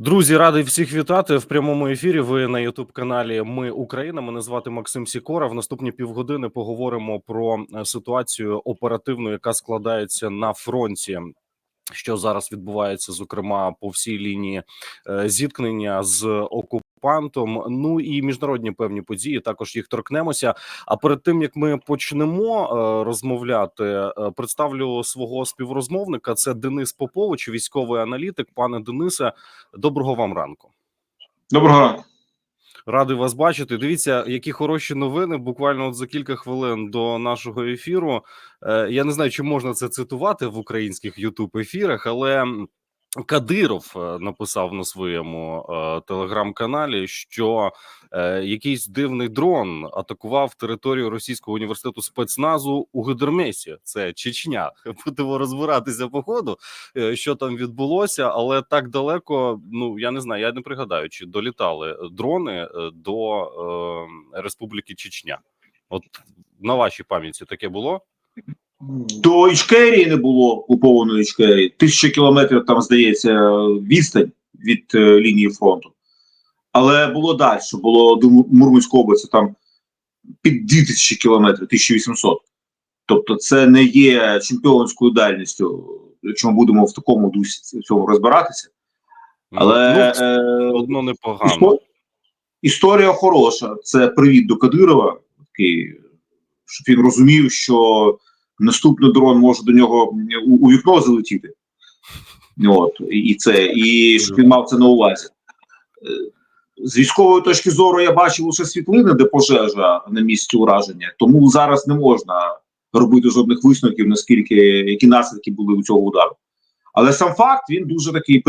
Друзі, радий всіх вітати в прямому ефірі. Ви на Ютуб каналі Ми Україна. Мене звати Максим Сікора. В наступні півгодини поговоримо про е, ситуацію оперативну, яка складається на фронті. Що зараз відбувається, зокрема по всій лінії е, зіткнення з окупантом. Ну і міжнародні певні події. Також їх торкнемося. А перед тим як ми почнемо е, розмовляти, е, представлю свого співрозмовника. Це Денис Попович, військовий аналітик. Пане Денисе, доброго вам ранку. Доброго ранку. Радий вас бачити. Дивіться, які хороші новини. Буквально от за кілька хвилин до нашого ефіру. Е, я не знаю, чи можна це цитувати в українських Ютуб ефірах, але Кадиров е, написав на своєму е, телеграм-каналі, що е, якийсь дивний дрон атакував територію російського університету спецназу у Гидермесі. Це Чечня. Будемо розбиратися по ходу, е, що там відбулося, але так далеко. Ну я не знаю, я не пригадаю, чи долітали дрони е, до е, Республіки Чечня. От на вашій пам'яті таке було. До Ічкерії не було окупованої Ічкерії. Тисяча кілометрів там, здається, відстань від е, лінії фронту. Але було далі, було до Мур- Мурманської області там під 2000 кілометрів, 1800. Тобто це не є чемпіонською дальністю, якщо ми будемо в такому дусі в цьому розбиратися. Але ну, е, одно непогано. Істо- Історія хороша. Це привіт до Кадирова, такий, щоб він розумів, що наступний дрон може до нього у, у вікно залетіти. От, і- це, і щоб він мав це на увазі. Е, З військової точки зору я бачив лише світлини, де пожежа на місці ураження, тому зараз не можна робити жодних висновків, наскільки які наслідки були у цього удару. Але сам факт він дуже такий е,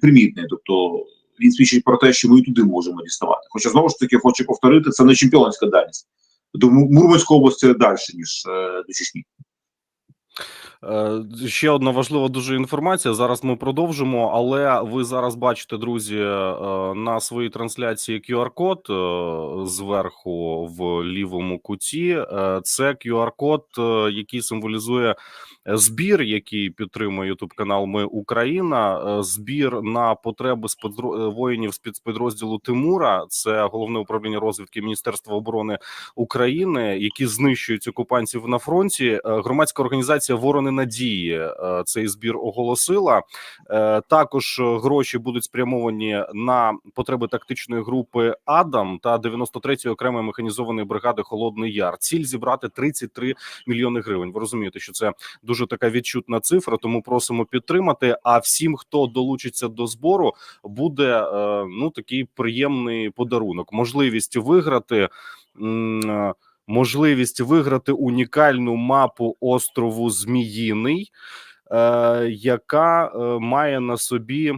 примітний. Тобто він свідчить про те, що ми і туди можемо діставати. Хоча знову ж таки хочу повторити, це не чемпіонська дальність. До Му- Мурманської області далі, ніж е, до Чечні. Е, Ще одна важлива дуже інформація. Зараз ми продовжимо, але ви зараз бачите, друзі, е, на своїй трансляції QR-код е, зверху в лівому куті. Це QR-код, який символізує збір, який підтримує YouTube канал Ми Україна. Збір на потреби воїнів спецпідрозділу Тимура. Це головне управління розвідки Міністерства оборони України, які знищують окупантів на фронті. Громадська організація Ворони Надії е, цей збір оголосила. Е, Також е, гроші будуть спрямовані на потреби тактичної групи Адам та 93-ї окремої механізованої бригади Холодний Яр. Ціль зібрати 33 мільйони гривень. Ви розумієте, що це дуже така відчутна цифра, тому просимо підтримати. А всім, хто долучиться до збору, буде ну такий приємний подарунок, можливість виграти. Можливість виграти унікальну мапу острову Зміїний, е, яка е, має на собі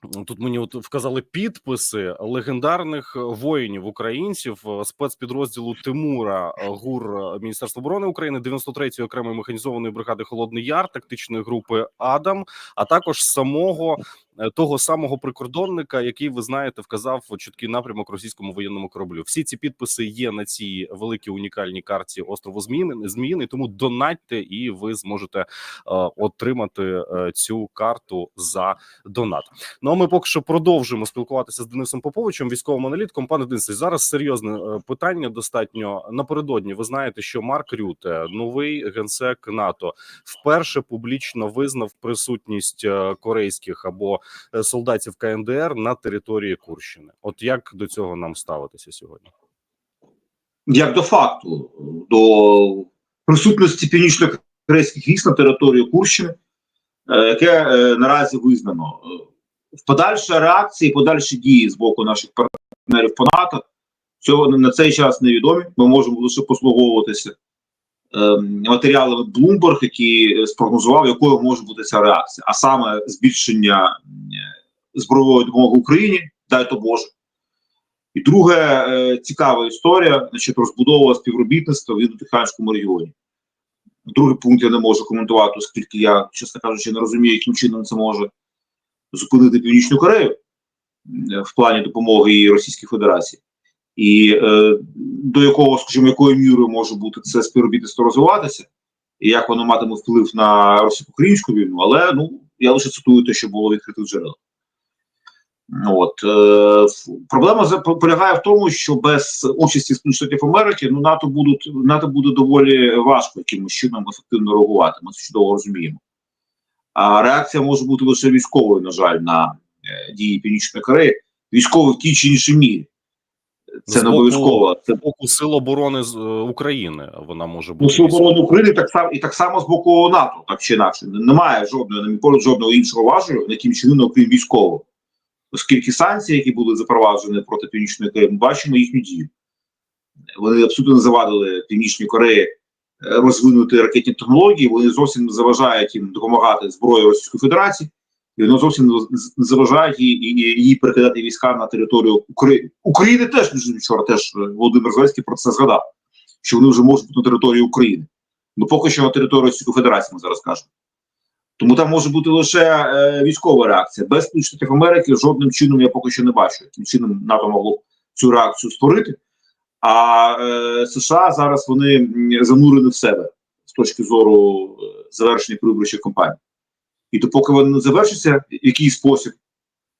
тут мені от вказали підписи легендарних воїнів українців е, спецпідрозділу Тимура е, ГУР е, Міністерства оборони України, 93-ї окремої механізованої бригади Холодний Яр, тактичної групи Адам, а також самого того самого прикордонника, який ви знаєте, вказав чіткий напрямок російському воєнному кораблю. Всі ці підписи є на цій великій унікальній карті острову Зміїни, Зміїний, тому донатьте, і ви зможете отримати цю карту за донат. Ну а ми поки що продовжуємо спілкуватися з Денисом Поповичем, військовим аналітиком. Пане Денисе, зараз серйозне е, питання. Достатньо напередодні. Ви знаєте, що Марк Рюте, новий генсек НАТО, вперше публічно визнав присутність е, корейських або е, солдатів КНДР на території Курщини. От як до цього нам ставитися сьогодні? Як до факту, до присутності північно-корейських військ на території Курщини, яке наразі визнано. В подальша реакція і подальші дії з боку наших партнерів по НАТО цього на цей час невідомі. Ми можемо лише послуговуватися е, матеріалами Bloomberg, який е, спрогнозував, якою може бути ця реакція, а саме збільшення е, збройової допомоги Україні, дай то Боже. І друге, е, цікава історія, значить, розбудова співробітництва в Індотиханському регіоні. Другий пункт я не можу коментувати, оскільки я, чесно кажучи, не розумію, яким чином це може зупинити Північну Корею е, в плані допомоги Російській Федерації. І е, до якого, скажімо, якою мірою може бути це співробітництво розвиватися, і як воно матиме вплив на російсько-українську війну, але ну я лише цитую те, що було відкрито в джерелах. От е, проблема полягає в тому, що без участі Сполучених Штатів Америки ну НАТО будуть НАТО буде доволі важко якимось чином ефективно реагувати. Ми це чудово розуміємо. А реакція може бути лише військовою, на жаль, на е, дії Північної Кореї, військовою в тій чи іншій мірі. Це не обов'язково. Це З боку Сил оборони з е, України вона може Ну, бути. Сил оборони України так само і так само з боку НАТО, так чи інакше. Немає жодного, на мій погляд, жодного іншого важелю, яким чином, окрім військового. Оскільки санкції, які були запроваджені проти Північної Кореї, ми бачимо їхню дію. Вони абсолютно не завадили Північній Кореї розвинути ракетні технології, вони зовсім не заважають їм допомагати зброї Російської Федерації, і вони зовсім не заважають їй, їй перекидати війська на територію України. України теж вчора теж е, Володимир Зеленський про це згадав, що вони вже можуть бути на території України. Ну поки що на території Російської Федерації ми зараз кажемо. Тому там може бути лише е, військова реакція. Без Сполучених Америки жодним чином я поки що не бачу, яким чином НАТО могло цю реакцію створити. А е, США зараз вони занурені в себе з точки зору е, завершення виборчих кампаній. І то, поки вони не завершаться, в який спосіб,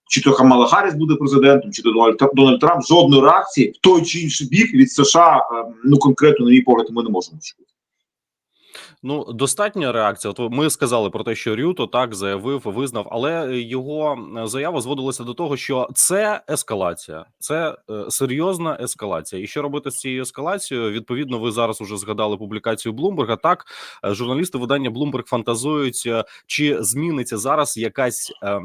чи то Хамала Харріс буде президентом, чи то Дональд, Дональд Трамп, жодної реакції в той чи інший бік від США, е, ну конкретно, на мій погляд, ми не можемо очікувати. Ну, достатня реакція. От ми сказали про те, що Рюто так заявив, визнав, але його е, заява зводилася до того, що це ескалація, це е, серйозна ескалація. І що робити з цією ескалацією? Відповідно, ви зараз уже згадали публікацію Блумберга. Так, е, журналісти видання Bloomberg фантазують, е, чи зміниться зараз якась. Е,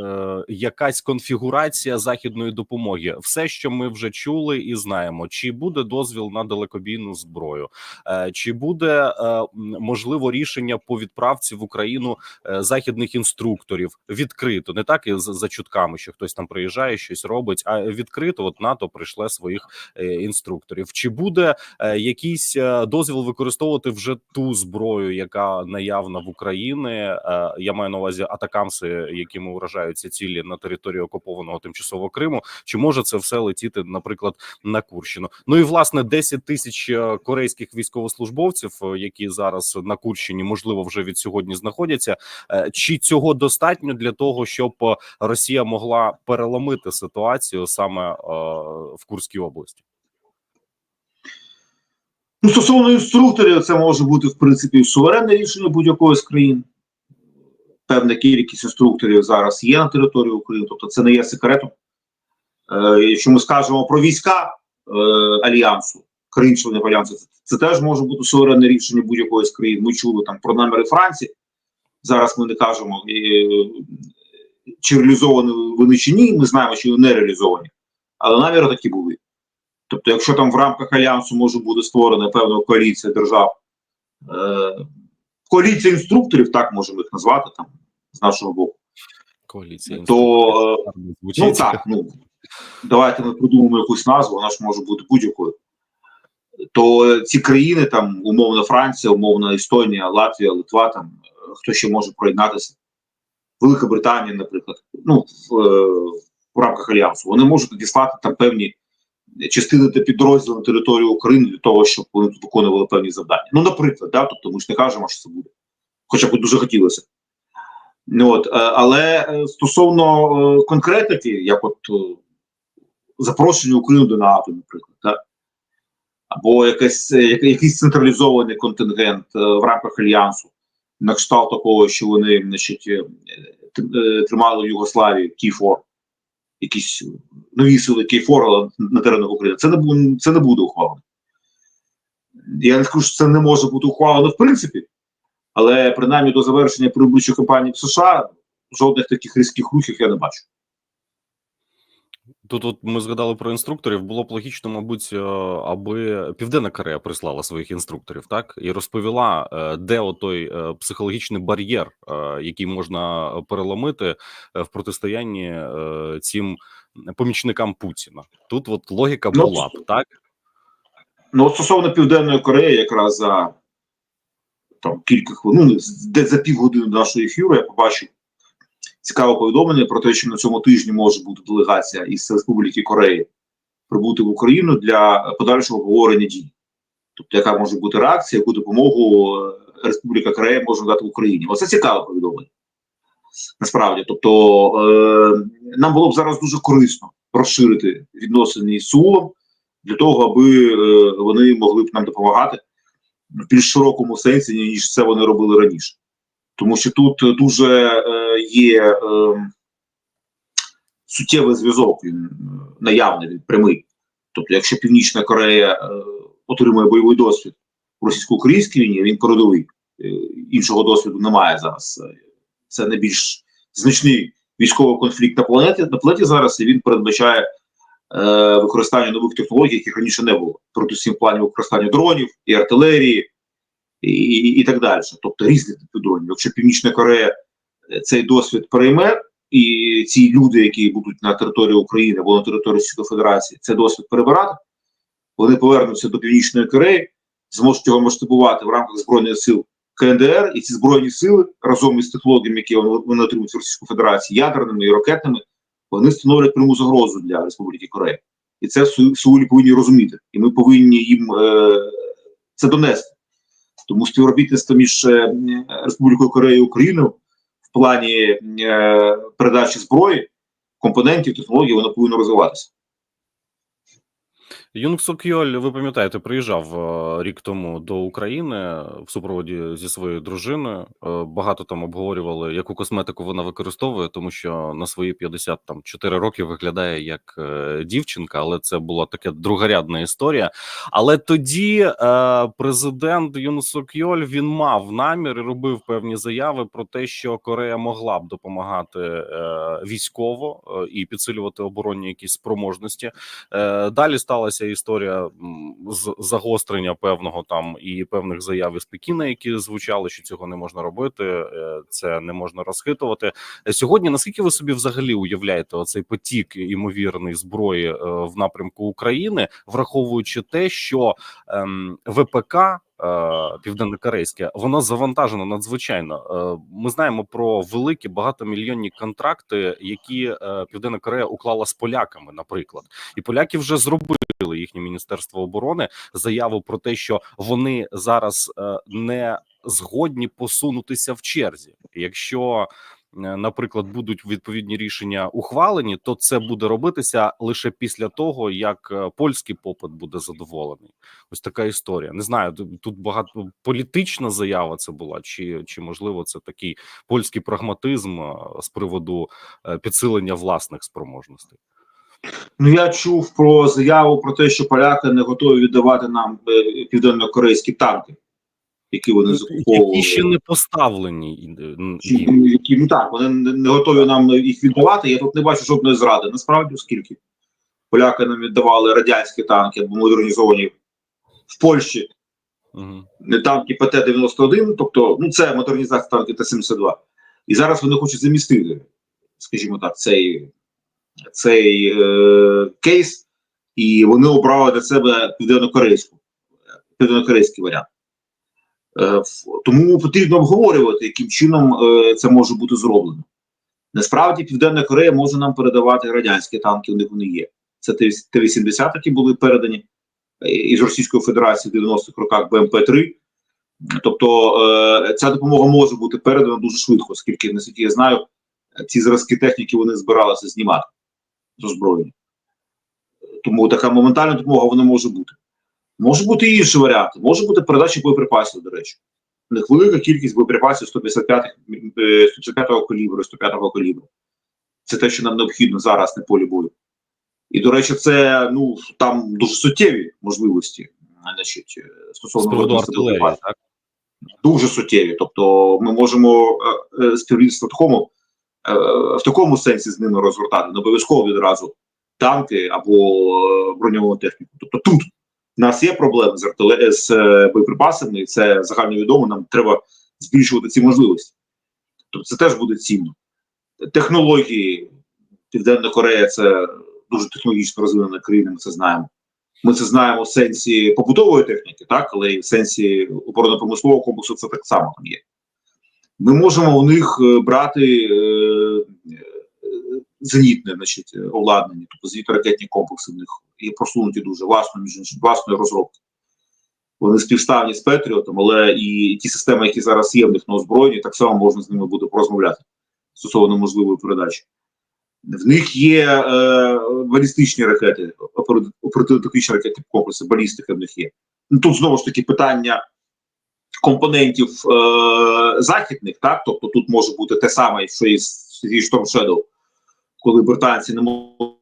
е, якась конфігурація західної допомоги, все, що ми вже чули і знаємо, чи буде дозвіл на далекобійну зброю, Е, чи буде е, можливо рішення по відправці в Україну е, західних інструкторів відкрито, не так і за, чутками, що хтось там приїжджає, щось робить, а відкрито. От НАТО прийшле своїх е, інструкторів. Чи буде е, якийсь дозвіл використовувати вже ту зброю, яка наявна в Україні? Я маю на увазі атакамси, якими вражаються цілі на території окупованого тимчасово Криму. Чи може це все летіти, наприклад, на Курщину? Ну і власне 10 тисяч корейських військовослужбовців, е, які зараз на Курщині, можливо, вже від сьогодні знаходяться. Е, Чи цього достатньо для того, щоб е, Росія могла переломити ситуацію саме е, в Курській області? Ну, стосовно інструкторів, це може бути в принципі суверенне рішення будь-якої з країн. Певна кількість інструкторів зараз є на території України, тобто це не є секретом. Якщо ми скажемо про війська е, альянсу, країн-членів альянсу, це, це теж може бути суверенне рішення будь-якої з країн. Ми чули там про наміри Франції. Зараз ми не кажемо, е, чи реалізовані вони чи ні. Ми знаємо, що вони не реалізовані, але наміри такі були. Тобто, якщо там в рамках альянсу може бути створена певна коаліція держав, е, коаліція інструкторів, так можемо їх назвати там з нашого боку, Коаліція то е, ну так, ну давайте ми придумаємо якусь назву, вона ж може бути будь-якою. То ці країни, там умовно Франція, умовно Естонія, Латвія, Литва, там е, хто ще може приєднатися, Велика Британія, наприклад, ну в, е, в рамках альянсу, вони можуть надіслати там певні частини та підрозділи на територію України для того, щоб вони тут виконували певні завдання. Ну, наприклад, да, тобто ми ж не кажемо, що це буде, хоча б дуже хотілося. Ну, от, е, але стосовно конкретики, як от запрошення України до НАТО, наприклад, да? Або якийсь, е, якийсь централізований контингент е, в рамках альянсу, на кшталт такого, що вони значить, е, тримали в Югославії Кіфор, якісь нові сили але на теренах України. Це не це не буде ухвалено. Я не скажу, що це не може бути ухвалено в принципі, але принаймні до завершення передвиборчої кампанії в США жодних таких різких рухів я не бачу. Тут от ми згадали про інструкторів. Було б логічно, мабуть, е, аби Південна Корея прислала своїх інструкторів, так і розповіла, е, де отой е, психологічний бар'єр, який можна переломити в протистоянні цим помічникам Путіна. Тут от логіка Ну, була б так. Ну, от стосовно Південної Кореї, якраз за там кілька хвилин, ну, десь за півгодини нашого ефіру, я побачив цікаве повідомлення про те, що на цьому тижні може бути делегація із Республіки Кореї прибути в Україну для подальшого обговорення дій. Тобто, яка може бути реакція, яку допомогу е, Республіка Корея може дати Україні. Оце цікаве повідомлення. Насправді, тобто е, нам було б зараз дуже корисно розширити відносини з Сеулом для того, аби е, вони могли б нам допомагати в більш широкому сенсі, ніж це вони робили раніше. Тому що тут дуже е, є е, суттєвий зв'язок, він е, наявний, він прямий. Тобто, якщо Північна Корея отримує бойовий досвід у російсько-українській війні, він передовий. Іншого досвіду немає зараз. Це найбільш значний військовий конфлікт на планеті на планеті зараз, і він передбачає е, використання нових технологій, яких раніше не було. Передусім в плані використання дронів і артилерії, і, і, і так далі. Тобто різних типів дронів. Якщо Північна Корея е, цей досвід перейме, і ці люди, які будуть на території України або на території Російської Федерації, цей досвід перебирати, вони повернуться до Північної Кореї, зможуть його масштабувати в рамках збройних сил КНДР, і ці збройні сили разом із технологіями, які вони, отримують в Російську Федерацію, ядерними і ракетними, вони становлять пряму загрозу для Республіки Корея. І це в Сеулі повинні розуміти. І ми повинні їм е, це донести. Тому співробітництво між е, Республікою Корея і Україною в плані е, передачі зброї, компонентів, технологій, воно повинно розвиватися. Юнг Сокйоль, ви пам'ятаєте, приїжджав е, рік тому до України в супроводі зі своєю дружиною. Е, Багато там обговорювали, яку косметику вона використовує, тому що на свої 54 роки виглядає як е, дівчинка, але це була така другорядна історія. Але тоді е, президент Юн Сокйоль він мав намір і робив певні заяви про те, що Корея могла б допомагати е, військово е, і підсилювати оборонні якісь спроможності. Е, Далі сталася історія з загострення певного там і певних заяв із Пекіна, які звучали, що цього не можна робити, е, це не можна розхитувати. Сьогодні наскільки ви собі взагалі уявляєте оцей потік імовірний зброї е, в напрямку України, враховуючи те, що ем, ВПК. Е, Південнокорейське воно завантажено надзвичайно. Е, Ми знаємо про великі багатомільйонні контракти, які е, Південна Корея уклала з поляками, наприклад, і поляки вже зробили їхнє міністерство оборони заяву про те, що вони зараз не згодні посунутися в черзі. Якщо Наприклад, будуть відповідні рішення ухвалені, то це буде робитися лише після того, як е, польський попит буде задоволений. Ось така історія. Не знаю, тут багато політична заява це була, чи, чи можливо це такий польський прагматизм е, з приводу е, підсилення власних спроможностей. Ну я чув про заяву про те, що поляки не готові віддавати нам е, південно-корейські танки, які вони закуповували. Які ще не поставлені Чи- які ну так, вони не готові нам їх віддавати. Я тут не бачу жодної зради. Насправді, оскільки поляки нам віддавали радянські танки або модернізовані в Польщі не танки ПТ-91, тобто ну це модернізація танків Т-72. І зараз вони хочуть замістити, скажімо так, цей, цей е, кейс, і вони обрали для себе південно-корейську, південно-корейський варіант. Е, тому потрібно обговорювати, яким чином е, це може бути зроблено. Насправді, Південна Корея може нам передавати радянські танки, у них вони є. Це Т- Т-80, які були передані е, із Російської Федерації в 90-х роках БМП-3. Тобто ця допомога може бути передана дуже швидко, оскільки, наскільки я знаю, ці зразки техніки вони збиралися знімати з озброєння. Тому така моментальна допомога вона може бути. Може бути і інші варіанти. Може бути передача боєприпасів, до речі. У них велика кількість боєприпасів 155 е, 155-го калібру, 105-го калібру. Це те, що нам необхідно зараз на полі бою. І, до речі, це ну там дуже суттєві можливості, значить, е, стосовно так? дуже суттєві. Тобто, ми можемо е, е, співробітництво в такому, е, в такому сенсі з ними розгортати, не обов'язково відразу танки або е, броньовану техніку. Тобто тут в нас є проблеми з артиле... з е, боєприпасами, і це загальновідомо. Нам треба збільшувати ці можливості. Тобто, це теж буде цінно. Технології Південна Корея це дуже технологічно розвинена країна. Ми це знаємо. Ми це знаємо в сенсі побутової техніки, так, але і в сенсі оборонно-промислового комплексу це так само там є. Ми можемо у них е, брати е, е, зенітне значить, обладнання, тобто зенітно-ракетні комплекси в них є просунуті дуже власною, між іншим, власної розробки. Вони співставні з Петріотом, але і ті системи, які зараз є в них на озброєнні, так само можна з ними буде порозмовляти. стосовно можливої передачі. В них є е, балістичні ракети, оперативно-тактичні ракети комплекси, балістика в них є. Ну, тут знову ж таки питання компонентів е, західних, так? Тобто тут може бути те саме, що і зі Storm Shadow, коли британці не можуть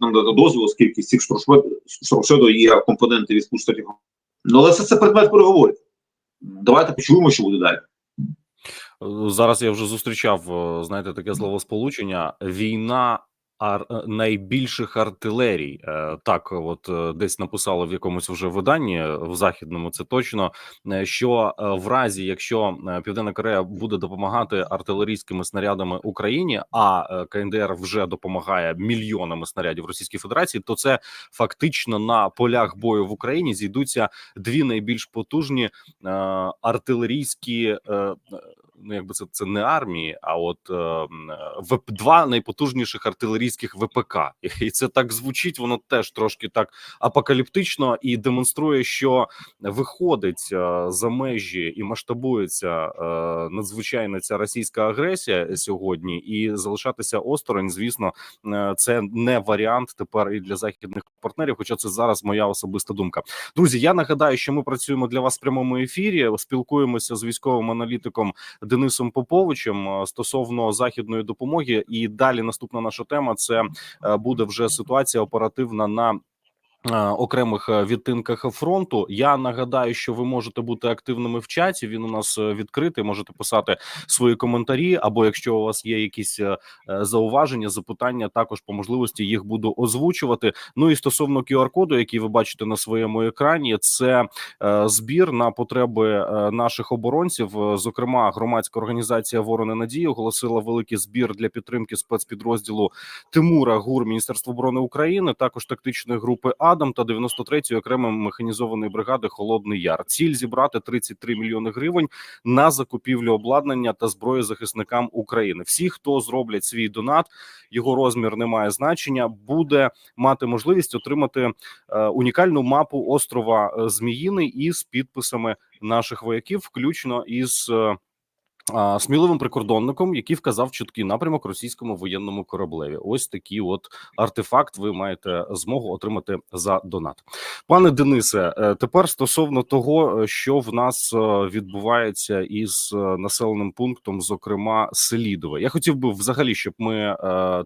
нам дати дозвіл, оскільки з цих Storm є компоненти від Штатів. Ну, але це, це предмет переговорів. Давайте почуємо, що буде далі. Е, Зараз я вже зустрічав, е, знаєте, таке словосполучення: війна ар... е, найбільших артилерій. Е, Так, от е, десь написали в якомусь вже виданні в західному. Це точно що в разі, якщо Південна Корея буде допомагати артилерійськими снарядами Україні, а КНДР вже допомагає мільйонами снарядів Російській Федерації, то це фактично на полях бою в Україні зійдуться дві найбільш потужні артилерійські. Е, ну якби це це не армії, а от е, м, два найпотужніших артилерійських ВПК, і це так звучить. Воно теж трошки так апокаліптично і демонструє, що виходить е, за межі і масштабується е, надзвичайно ця російська агресія сьогодні, і залишатися осторонь, звісно, е, це не варіант тепер і для західних партнерів. Хоча це зараз моя особиста думка. Друзі, я нагадаю, що ми працюємо для вас в прямому ефірі. Спілкуємося з військовим аналітиком Денисом Поповичем е, стосовно західної допомоги. І далі наступна наша тема це е, буде вже ситуація оперативна на. Окремих е, відтинках фронту я нагадаю, що ви можете бути активними в чаті. Він у нас е, відкритий. Можете писати свої коментарі, або якщо у вас є якісь е, зауваження, запитання, також по можливості їх буду озвучувати. Ну і стосовно QR-коду, який ви бачите на своєму екрані, це збір на потреби наших оборонців. Зокрема, громадська організація Ворони Надії оголосила великий збір для підтримки спецпідрозділу Тимура ГУР Міністерства оборони України, також тактичної групи Адам та 93-ї окремої механізованої бригади Холодний Яр. Ціль зібрати 33 мільйони гривень на закупівлю обладнання та зброї захисникам України. Всі, хто зроблять свій донат, його розмір не має значення, буде мати можливість отримати е, унікальну мапу острова е, Зміїний із підписами наших вояків, включно із. Сміливим прикордонником, який вказав чіткий напрямок російському воєнному кораблеві. Ось такий от артефакт. Ви маєте змогу отримати за донат, пане Денисе. е, Тепер стосовно того, е, що в нас е, відбувається із населеним пунктом, зокрема Селідове. Я хотів би взагалі, щоб ми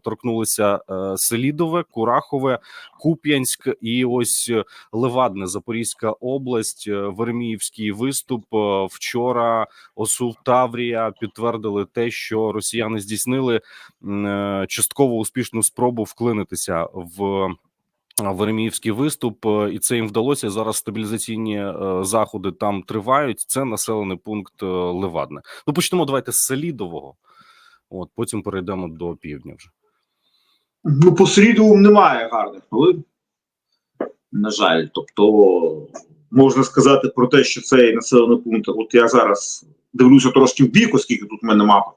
торкнулися Селідове, Курахове, Куп'янськ і ось Левадне, Запорізька область, Вереміївський виступ вчора. ОСУ Таврія підтвердили те, що росіяни здійснили е, частково успішну спробу вклинитися в. е, Вереміївський виступ, е, і це їм вдалося. Зараз стабілізаційні заходи там тривають. Це населений пункт Левадне. Ну почнемо давайте з Селідового, от потім перейдемо до півдня. Вже Ну, по Срідовому немає гарних новин. На жаль, тобто можна сказати про те, що цей населений пункт, от я зараз дивлюся трошки в бік, оскільки тут в мене мапа.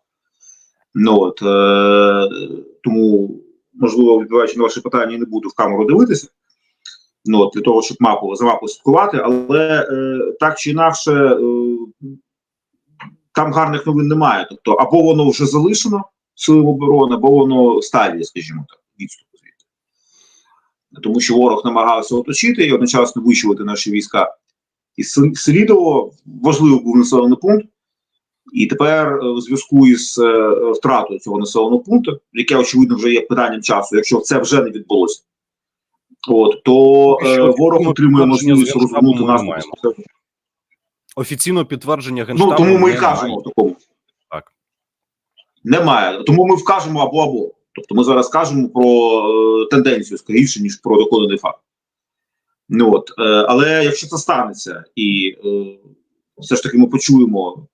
Ну от е, тому, можливо, відбуваючи на ваше питання, не буду в камеру дивитися. Ну, от, для того, щоб мапу за мапу слідкувати, але е, так чи інакше, е, там гарних новин немає. Тобто, або воно вже залишено силами оборони, або воно стадія, скажімо так, відступу звідти. Тому що ворог намагався оточити і одночасно вищувати наші війська Сел- Селідово. Важливий був населений пункт. І тепер е, у зв'язку із е, втратою цього населеного пункту, яке очевидно вже є питанням часу, якщо це вже не відбулося, от то Що е, ворог отримує можливість розгорнути нас. офіційно підтвердження генштабу Ну тому ми і кажемо в такому. Так. Немає. Тому ми вкажемо або або. Тобто ми зараз кажемо про е, тенденцію скоріше, ніж про доконаний факт. Ну от, е, але якщо це станеться, і е, все ж таки ми почуємо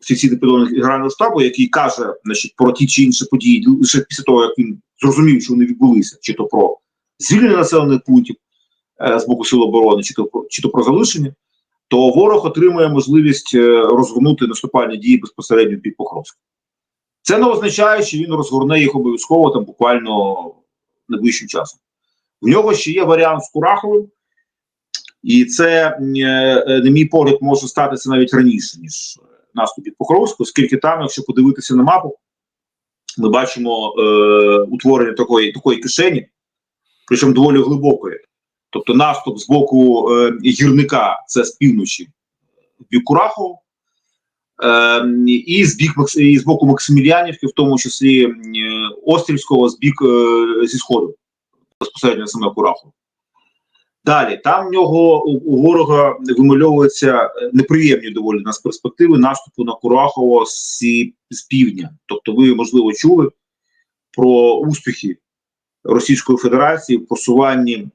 офіційний підлог Генерального штабу, який каже значить, про ті чи інші події лише після того, як він зрозумів, що вони відбулися, чи то про звільнення населених пунктів з боку Сил оборони, чи то чи то про залишення, то ворог отримує можливість розгорнути наступальні дії безпосередньо під Покровськом. Це не означає, що він розгорне їх обов'язково там буквально найближчим часом. В нього ще є варіант з Кураховим, і це, е, на мій погляд, може статися навіть раніше, ніж наступ від Покровську, оскільки там, якщо подивитися на мапу, ми бачимо е, утворення такої, такої кишені, причому доволі глибокої. Тобто наступ з боку е, гірника це з півночі в е, і з бік і з боку Максимілянівки, в тому числі е, Острівського, з бік е, зі сходу, безпосередньо саме Курахово. Далі там в нього у, ворога вимальовуються е, неприємні доволі нас перспективи наступу на Курахово з, з півдня. Тобто, ви можливо чули про успіхи Російської Федерації в просуванні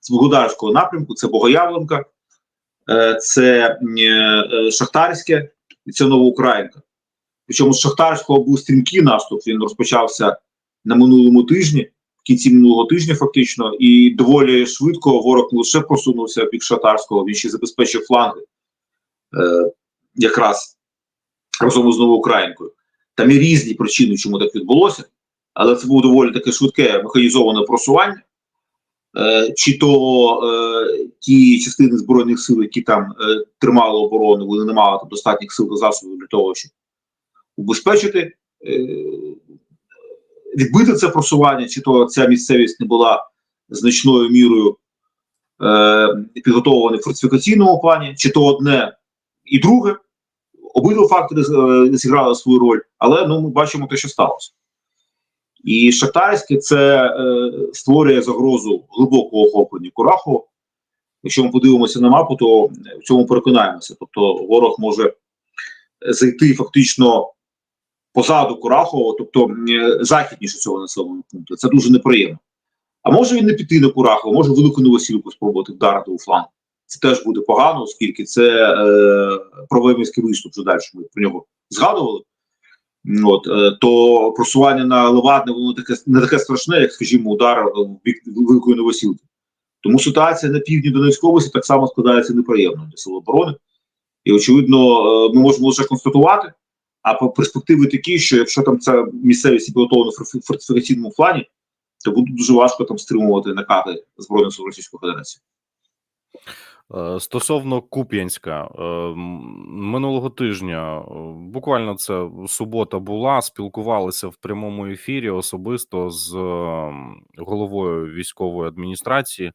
з Богодарського напрямку. Це Богоявленка, це Шахтарське і це Новоукраїнка. Причому з Шахтарського був стрімкий наступ. Він розпочався на минулому тижні в кінці минулого тижня, фактично, і доволі швидко ворог не лише просунувся в бік Шатарського, він ще забезпечив фланги е, якраз разом з Новоукраїнкою. Там є різні причини, чому так відбулося, але це було доволі таке швидке механізоване просування. Е, чи то е, ті частини збройних сил, які там е, тримали оборону, вони не мали там достатніх сил та засобів для того, щоб убезпечити відбити це просування, чи то ця місцевість не була значною мірою підготовлена в фортифікаційному плані, чи то одне і друге. Обидва фактори зіграли свою роль, але ну ми бачимо те, що сталося. І Шахтарське це е, створює загрозу глибокого охоплення Курахова. Якщо ми подивимося на мапу, то в цьому переконаємося. Тобто ворог може зайти фактично позаду Курахова, тобто е, західніше цього населеного пункту. Це дуже неприємно. А може він не піти на Курахова, може велику Новосілку спробувати вдарити у фланг. Це теж буде погано, оскільки це е, провимівський виступ вже далі. Ми про нього згадували. От, е, то просування на Левадне воно таке не таке страшне, як, скажімо, удар в бік Великої Новосілки. Тому ситуація на півдні Донецької області так само складається неприємно для Сил оборони. І, очевидно, е, ми можемо лише констатувати. А по перспективи такі, що якщо там ця місцевість підготовлена в форти- фортифікаційному плані, то буде дуже важко там стримувати накати Збройних сил Російської Федерації. Е, Стосовно Куп'янська е, минулого тижня, е, буквально це субота була. Спілкувалися в прямому ефірі особисто з головою військової адміністрації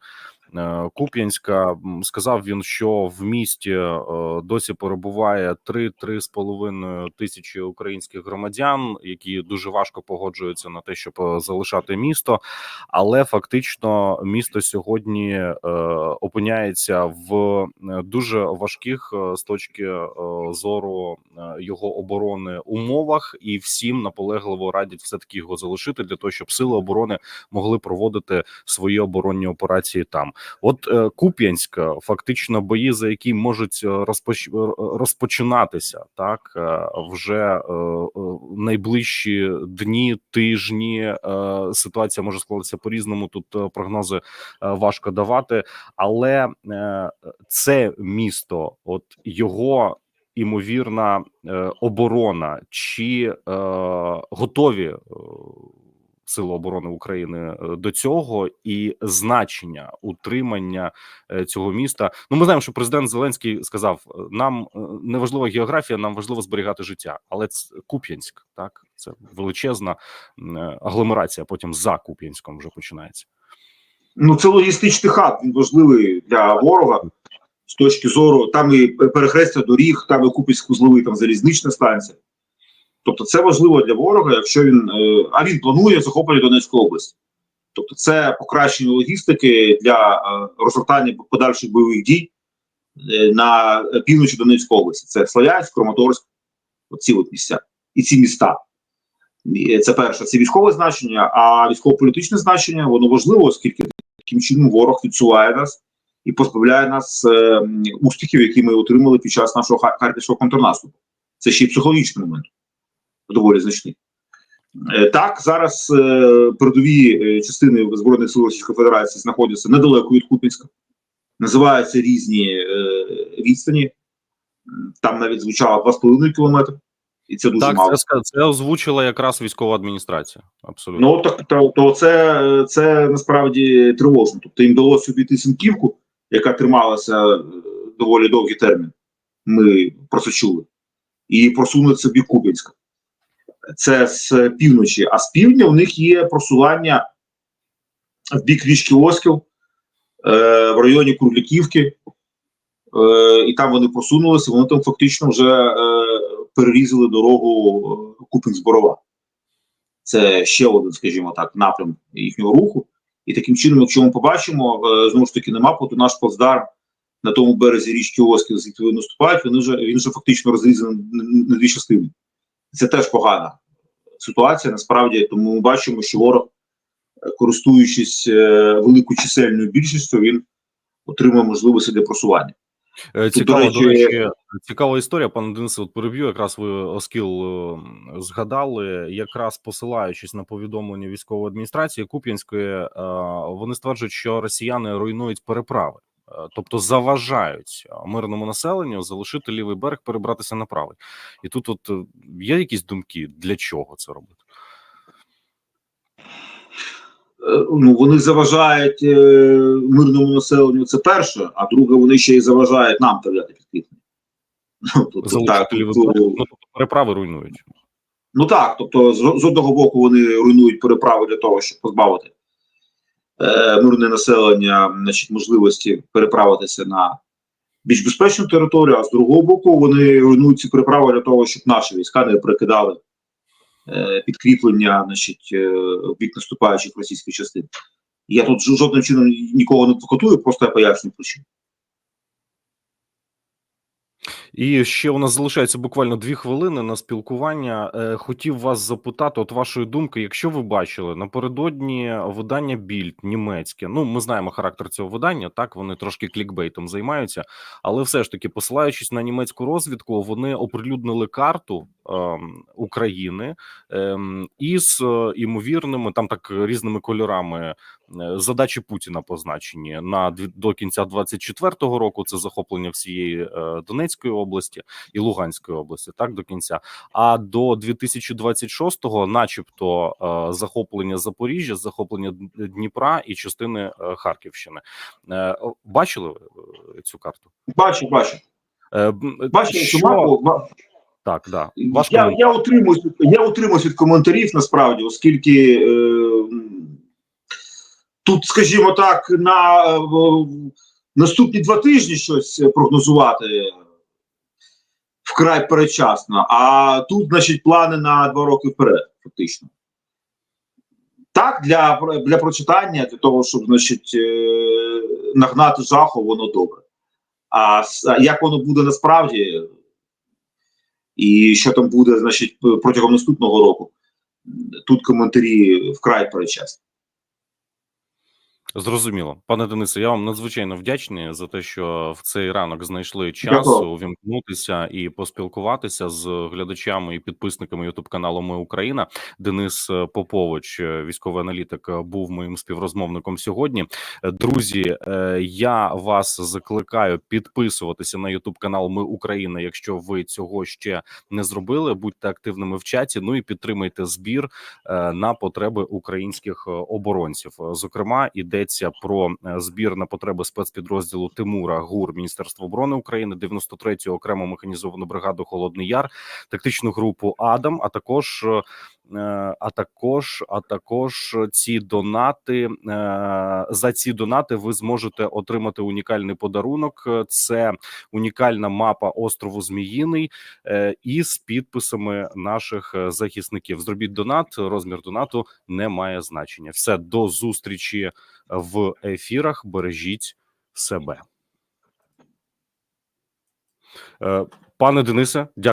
Куп'янська. Сказав він, що в місті е, досі перебуває 3-3,5 тисячі українських громадян, які дуже важко погоджуються на те, щоб е, залишати місто. Але фактично місто сьогодні е, опиняється в е, дуже важких е, з точки е, зору е, його оборони умовах, і всім наполегливо радять все таки його залишити для того, щоб сили оборони могли проводити свої оборонні операції там. От е, Куп'янськ, е, фактично бої, за які можуть е, розпоч... розпочинатися, так вже найближчі дні, тижні. Ситуація може складатися по різному. Тут прогнози важко давати, але це місто, от його імовірна е, оборона, чи е, готові Сили оборони України е, до цього і значення утримання е, цього міста. Ну, ми знаємо, що президент Зеленський сказав: е, нам не важлива географія, нам важливо зберігати життя. Але це Куп'янськ, так це величезна агломерація. Потім за Куп'янськом вже починається. Ну, це логістичний хаб, він важливий для ворога з точки зору, там і перехрестя доріг, там і Купівськ вузловий, там залізнична станція. Тобто це важливо для ворога, якщо він. е, А він планує захоплення Донецької області. Тобто, це покращення логістики для е, розгортання подальших бойових дій е, на півночі Донецької області. Це Славянськ, Краматорськ, оці от місця і ці міста. І Це перше, це військове значення, а військово-політичне значення воно важливо, оскільки таким чином ворог відсуває нас і позбавляє нас е, успіхів, які ми отримали під час нашого Хар- харківського контрнаступу. Це ще й психологічний момент, доволі значний. Е, так, зараз е, передові е, частини Збройних сил Російської Федерації знаходяться недалеко від Купінська, називаються різні відстані. Там навіть звучало 2,5 кілометри, і це дуже так, мало. це, це озвучила якраз військова адміністрація. Абсолютно. Ну так то, то це, це насправді тривожно. Тобто їм вдалося обійти Сінківку, яка трималася доволі довгий термін. Ми про це чули. і просунутися в бік Куп'янська. Це з півночі, а з півдня у них є просування в бік річки Оскіл е, в районі Кругляківки. Е, і там вони просунулися, вони там фактично вже е, перерізали дорогу Купінськ-Борова. Це ще один, скажімо так, напрям їхнього руху. І таким чином, якщо ми побачимо, знову ж таки, нема то наш плацдарм на тому березі річки Оскіл, звідки вони наступають, він вже, він вже фактично розрізаний на, на дві частини. Це теж погана ситуація. Насправді, тому ми бачимо, що ворог, е, користуючись е, великою чисельною більшістю, він отримує можливості для просування. Е, Цікава, до до речі- цікава історія, пане Денисе, от переб'ю, якраз ви Оскіл е, згадали, якраз посилаючись на повідомлення військової адміністрації Куп'янської, е, вони стверджують, що росіяни руйнують переправи, е, тобто заважають е, мирному населенню залишити лівий берег, перебратися на правий. І тут, от е, є якісь думки, для чого це робити? Е, ну, вони заважають е, мирному населенню, це перше, а друге, вони ще й заважають нам передати підкріплення. Ну, тобто, так, тобто, ну, переправи руйнують. Ну так, тобто, з, з одного боку, вони руйнують переправи для того, щоб позбавити е, мирне населення значить, можливості переправитися на більш безпечну територію, а з другого боку, вони руйнують ці переправи для того, щоб наші війська не перекидали е, підкріплення значить, е, бік наступаючих російських частин. Я тут жо- жодним чином нікого не покотую, просто я пояснюю причину. І ще у нас залишається буквально дві хвилини на спілкування. Е, Хотів вас запитати, от вашої думки, якщо ви бачили напередодні видання Більд німецьке. Ну, ми знаємо характер цього видання. Так вони трошки клікбейтом займаються, але все ж таки, посилаючись на німецьку розвідку, вони оприлюднили карту ем, України ем, із е, імовірними там так різними кольорами задачі Путіна позначені на до кінця 24-го року. Це захоплення всієї е, Донецької області і Луганської області, так до кінця. А до 2026-го, начебто, е, захоплення Запоріжжя, захоплення Дніпра і частини е, Харківщини. Е, Бачили е, цю карту? Бачу, бачу. Е, цю що- мапу. Так, да. Ваш Я, я, утримуюсь, я утримуюсь від коментарів насправді, оскільки е, тут, скажімо так, на е, наступні два тижні щось прогнозувати вкрай передчасно, а тут, значить, плани на два роки вперед, фактично. Так, для, для прочитання, для того, щоб значить, е, нагнати жаху, воно добре. А як воно буде насправді, і що там буде, значить, протягом наступного року. Тут коментарі вкрай перечасні. Зрозуміло, пане Денисе. Я вам надзвичайно вдячний за те, що в цей ранок знайшли час увімкнутися і поспілкуватися з глядачами і підписниками Ютуб каналу Ми Україна. Денис е, Попович, е, військовий аналітик, е, був моїм співрозмовником сьогодні. Друзі, я вас закликаю підписуватися на Ютуб канал Ми Україна. Якщо ви цього ще не зробили, будьте активними в чаті. Ну і підтримайте збір на потреби українських оборонців. Зокрема, йдеться про е, збір на потреби спецпідрозділу Тимура ГУР Міністерства оборони України, 93-ю окрему механізовану бригаду Холодний Яр, тактичну групу Адам, а також. Е, А також, а також ці донати е, за ці донати ви зможете отримати унікальний подарунок. Це унікальна мапа острову Зміїний е, із підписами наших захисників. Зробіть донат. Розмір донату не має значення. Все до зустрічі в ефірах. Бережіть себе, пане Денисе. Дякую.